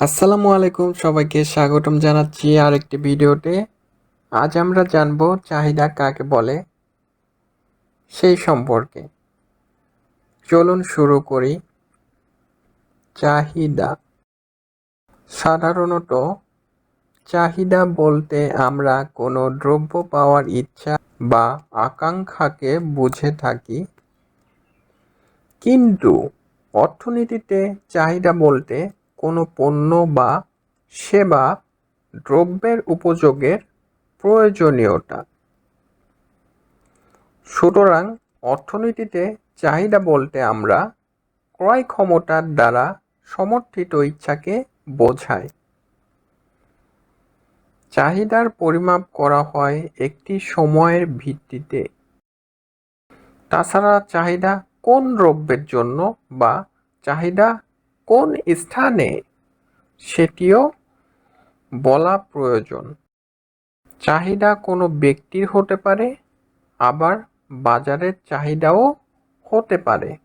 আসসালামু আলাইকুম, সবাইকে স্বাগতম জানাচ্ছি আরেকটি ভিডিওতে। আজ আমরা জানব চাহিদা কাকে বলে, সেই সম্পর্কে। চলুন শুরু করি। চাহিদা। সাধারণত চাহিদা বলতে আমরা কোনো দ্রব্য পাওয়ার ইচ্ছা বা আকাঙ্ক্ষাকে বুঝে থাকি। কিন্তু অর্থনীতিতে চাহিদা বলতে কোনো পণ্য বা সেবা দ্রব্যের উপযোগের প্রয়োজনীয়তা। সুতরাং অর্থনীতিতে চাহিদা বলতে আমরা ক্রয় ক্ষমতার দ্বারা সমর্থিত ইচ্ছাকে বোঝায় চাহিদার পরিমাপ করা হয় একটি সময়ের ভিত্তিতে। তাছাড়া চাহিদা কোন দ্রব্যের জন্য বা চাহিদা কোন স্থানে সেটিও বলা প্রয়োজন। চাহিদা কোনো ব্যক্তির হতে পারে, আবার বাজারের চাহিদাও হতে পারে।